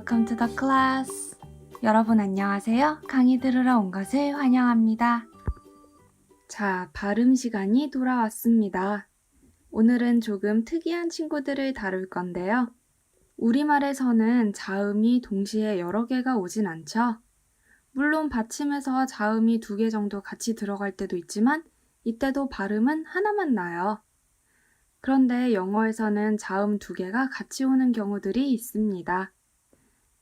Welcome to the class. 여러분 안녕하세요. 강의 들으러 온 것을 환영합니다. 자, 발음 시간이 돌아왔습니다. 오늘은 조금 특이한 친구들을 다룰 건데요. 우리말에서는 자음이 동시에 여러 개가 오진 않죠. 물론 받침에서 자음이 두 개 정도 같이 들어갈 때도 있지만 이때도 발음은 하나만 나요. 그런데 영어에서는 자음 두 개가 같이 오는 경우들이 있습니다.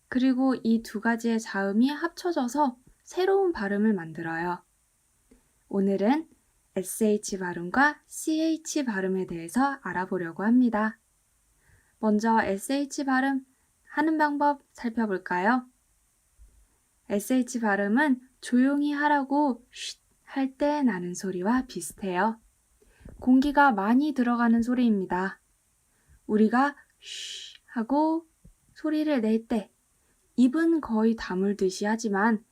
그리고 이 두 가지의 자음이 합쳐져서 새로운 발음을 만들어요. 오늘은 SH 발음과 CH 발음에 대해서 알아보려고 합니다. 먼저 SH 발음 하는 방법 살펴볼까요? SH 발음은 조용히 하라고 쉿 할 때 나는 소리와 비슷해요. 공기가 많이 들어가는 소리입니다. 우리가 쉬 하고 소리를 낼 때 입은 거의 다물듯이 하지만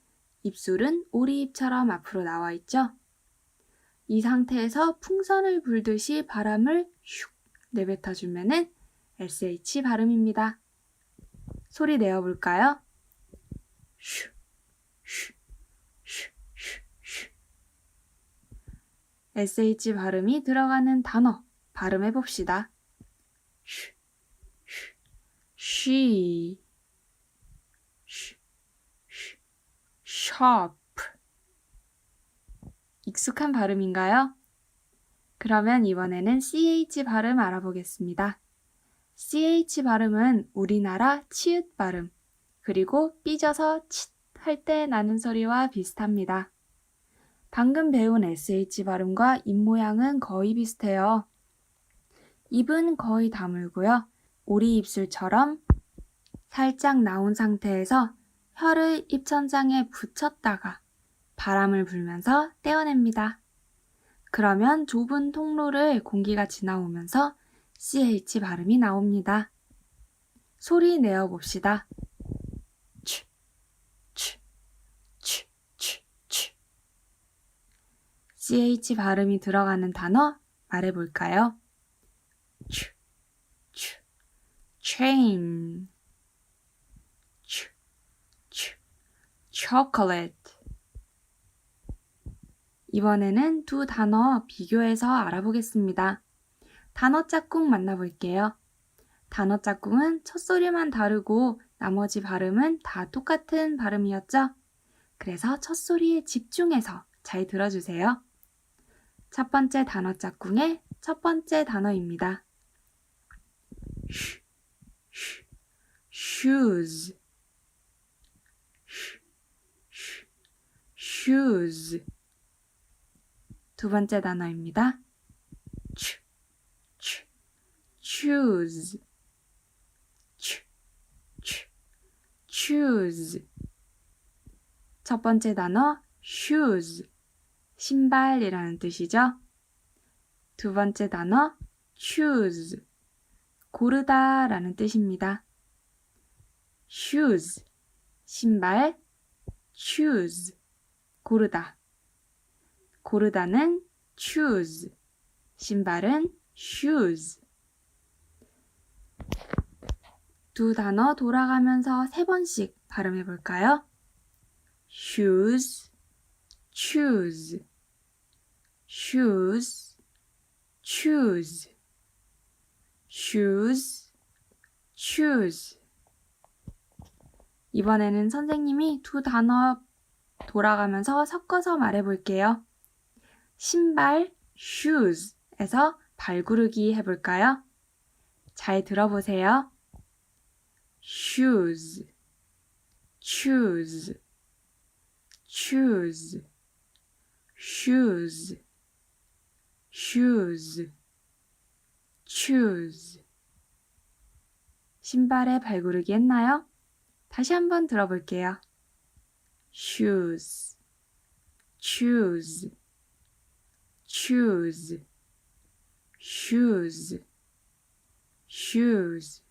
입술은 오리입처럼 앞으로 나와 있죠. 이 상태에서 풍선을 불듯이 바람을 슉 내뱉어 주면은 SH 발음입니다. 소리 내어 볼까요? 슈, 슈, 슈, 슈, 슈. SH 발음이 들어가는 단어 발음해 봅시다. 쉬, 쉬, 쉬, 쉬, sharp. 익숙한 발음인가요? 그러면 이번에는 CH 발음 알아보겠습니다. CH 발음은 우리나라 치읓 발음, 그리고 삐져서 칫 할 때 나는 소리와 비슷합니다. 방금 배운 SH 발음과 입 모양은 거의 비슷해요. 입은 거의 다물고요. 오리 입술처럼 살짝 나온 상태에서 혀를 입천장에 붙였다가 바람을 불면서 떼어냅니다. 그러면 좁은 통로를 공기가 지나오면서 CH 발음이 나옵니다. 소리 내어 봅시다. 추, 추, 추, 추, 추. CH 발음이 들어가는 단어 말해 볼까요? 추, 추, chain, 추, 추, chocolate. 이번에는 두 단어 비교해서 알아보겠습니다. 단어 짝꿍 만나볼게요. 단어 짝꿍은 첫 소리만 다르고 나머지 발음은 다 똑같은 발음이었죠? 그래서 첫 소리에 집중해서 잘 들어주세요. 첫 번째 단어 짝꿍의 첫 번째 단어입니다. shoes, 쉬, 쉬, shoes. 두 번째 단어입니다. 추, 추, choose, 추, 추, choose. 첫 번째 단어 shoes, 신발이라는 뜻이죠. 두 번째 단어 choose, 고르다 라는 뜻입니다. shoes, 신발, choose, 고르다. 고르다는 choose, 신발은 shoes. 두 단어 돌아가면서 세 번씩 발음해 볼까요? shoes, choose, shoes, choose, shoes, choose. 이번에는 선생님이 두 단어 돌아가면서 섞어서 말해 볼게요. 신발, shoes에서 발구르기 해 볼까요? 잘 들어보세요. shoes, choose, choose, shoes, shoes, choose. 신발에 발구르기 했나요? 다시 한번 들어볼게요. Shoes, choose, choose, shoes, shoes,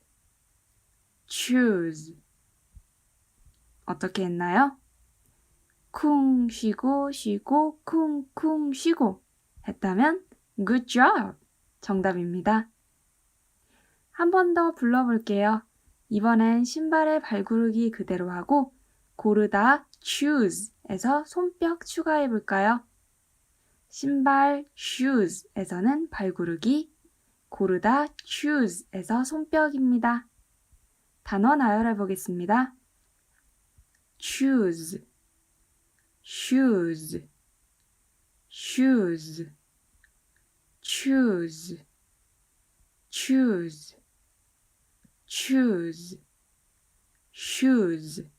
choose. 어떻게 했나요? 쿵 쉬고 쉬고 쿵쿵 쉬고 했다면 good job. 정답입니다. 한 번 더 불러볼게요. 이번엔 신발의 발구르기 그대로 하고 고르다 choose에서 손뼉 추가해 볼까요? 신발 shoes에서는 발구르기, 고르다 choose에서 손뼉입니다. 단어 나열해 보겠습니다. choose, shoes, shoes, choose, choose, choose, shoes.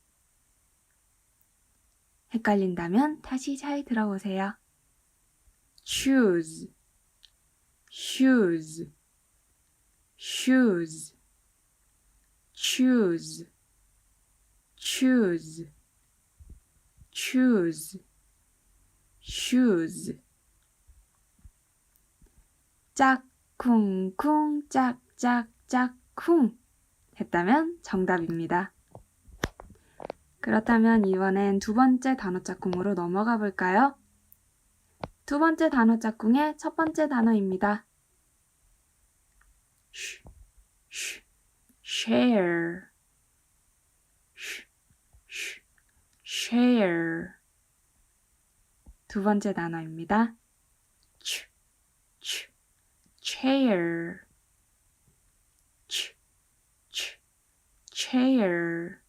헷갈린다면 다시 잘 들어보세요. choose, shoes, shoes, choose, choose, choose, shoes. 짝쿵쿵 짝짝짝쿵 했다면 정답입니다. 그렇다면 이번엔 두 번째 단어 짝꿍으로 넘어가 볼까요? 두 번째 단어 짝꿍의 첫 번째 단어입니다. share, share. 두 번째 단어입니다. chair, chair.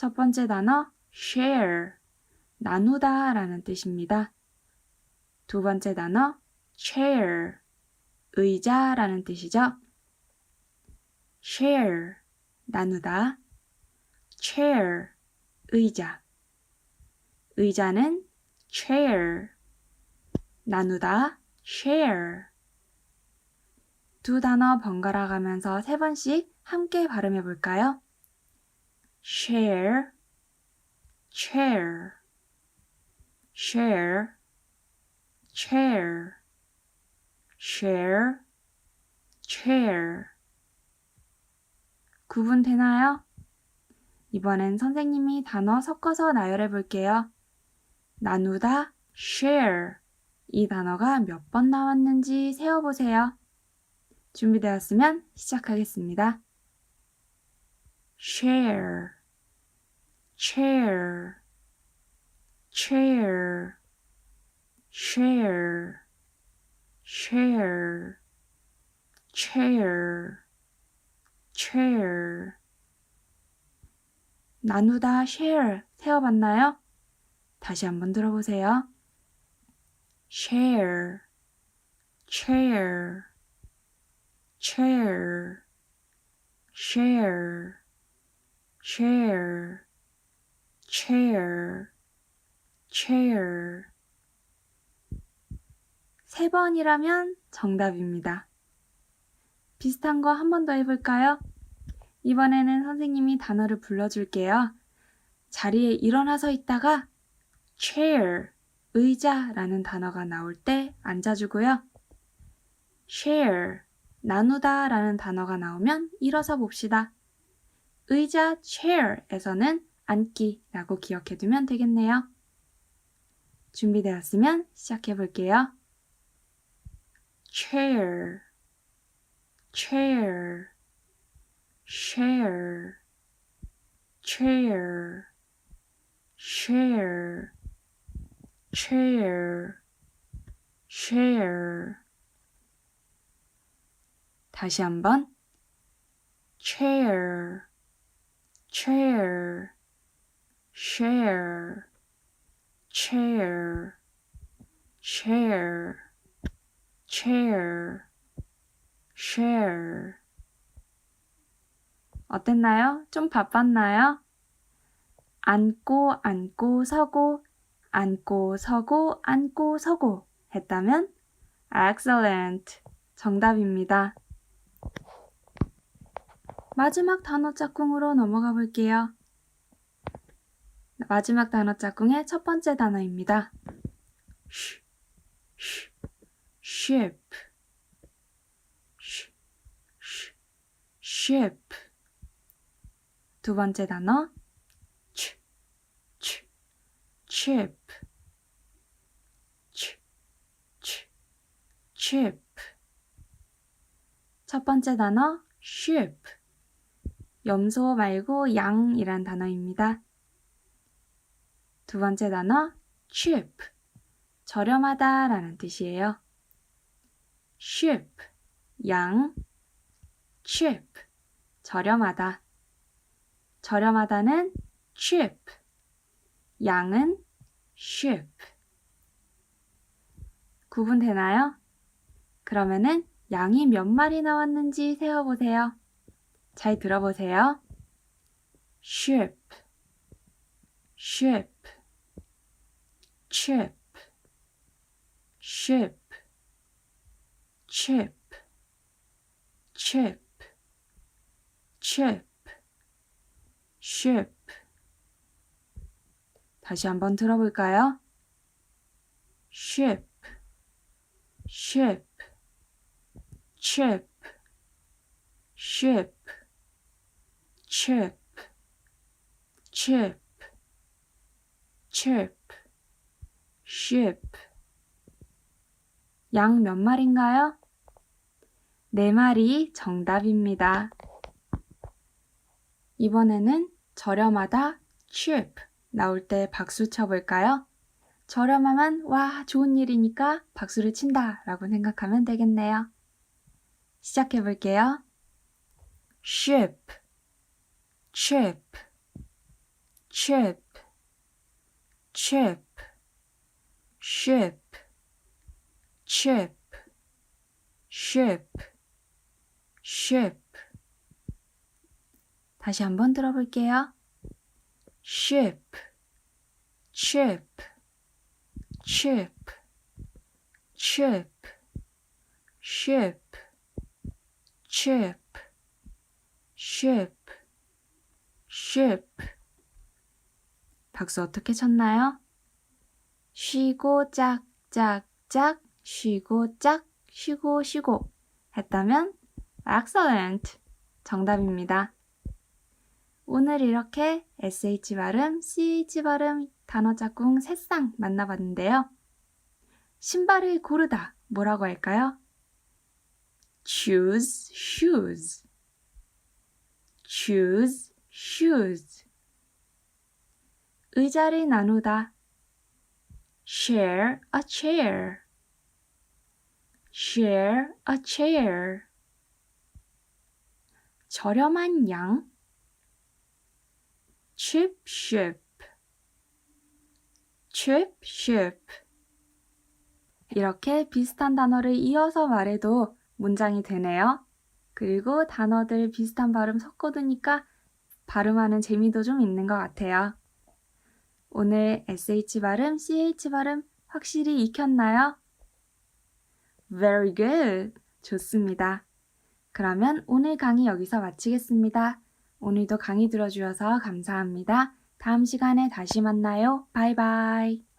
첫 번째 단어 share, 나누다 라는 뜻입니다. 두 번째 단어 chair, 의자 라는 뜻이죠. share, 나누다. chair, 의자. 의자는 chair, 나누다, share. 두 단어 번갈아 가면서 세 번씩 함께 발음해 볼까요? Share, chair, share, chair, share, chair. 구분되나요? 이번엔 선생님이 단어 섞어서 나열해 볼게요. 나누다, share. 이 단어가 몇 번 나왔는지 세어보세요. 준비되었으면 시작하겠습니다. Share, chair, chair, share, share, chair, chair. 나누다 share 세어봤나요? 다시 한번 들어보세요. share, chair, chair, share, chair, chair, chair. 세 번이라면 정답입니다. 비슷한 거 한 번 더 해볼까요? 이번에는 선생님이 단어를 불러줄게요. 자리에 일어나서 있다가 chair, 의자라는 단어가 나올 때 앉아주고요. share, 나누다 라는 단어가 나오면 일어서 봅시다. 의자 chair에서는 앉기라고 기억해 두면 되겠네요. 준비되었으면 시작해 볼게요. chair, chair, share, chair, share, chair, share. 다시 한번 chair, chair, share, chair, chair, chair, share. 어땠나요? 좀 바빴나요? 앉고 앉고 서고 앉고 서고 앉고 서고 했다면 excellent 정답입니다. 마지막 단어 짝꿍으로 넘어가 볼게요. 마지막 단어 짝꿍의 첫 번째 단어입니다. ship, ship. 두 번째 단어 chip, chip. 첫 번째 단어 ship. 염소 말고 양이란 단어입니다. 두 번째 단어 cheap 저렴하다 라는 뜻이에요. sheep 양 cheap 저렴하다 저렴하다는 cheap 양은 sheep 구분되나요? 그러면은 양이 몇 마리 나왔는지 세어보세요. 잘 들어보세요. sheep, sheep, sheep, sheep, sheep, sheep, sheep, sheep. 다시 한번 들어볼까요? sheep, sheep, sheep, sheep, chip, chip, chip, ship. 양 몇 마리인가요? 네 마리 정답입니다. 이번에는 저렴하다 cheap 나올 때 박수 쳐볼까요? 저렴하면 와 좋은 일이니까 박수를 친다 라고 생각하면 되겠네요. 시작해 볼게요. ship, chip, chip, chip, ship, chip, ship, ship. 다시 한번 들어볼게요. ship, chip, chip, chip, ship, chip, ship, ship. 박수 어떻게 쳤나요? 쉬고 짝짝짝 쉬고 짝 쉬고 쉬고 했다면 excellent 정답입니다. 오늘 이렇게 SH 발음, CH 발음, 단어 짝꿍 세쌍 만나봤는데요. 신발을 고르다 뭐라고 할까요? choose shoes choose shoes 의자를 나누다. share a chair. share a chair. 저렴한 양. cheap ship. cheap ship. 이렇게 비슷한 단어를 이어서 말해도 문장이 되네요. 그리고 단어들 비슷한 발음 섞어두니까 발음하는 재미도 좀 있는 것 같아요. 오늘 SH 발음, CH 발음 확실히 익혔나요? Very good. 좋습니다. 그러면 오늘 강의 여기서 마치겠습니다. 오늘도 강의 들어주셔서 감사합니다. 다음 시간에 다시 만나요. 바이바이.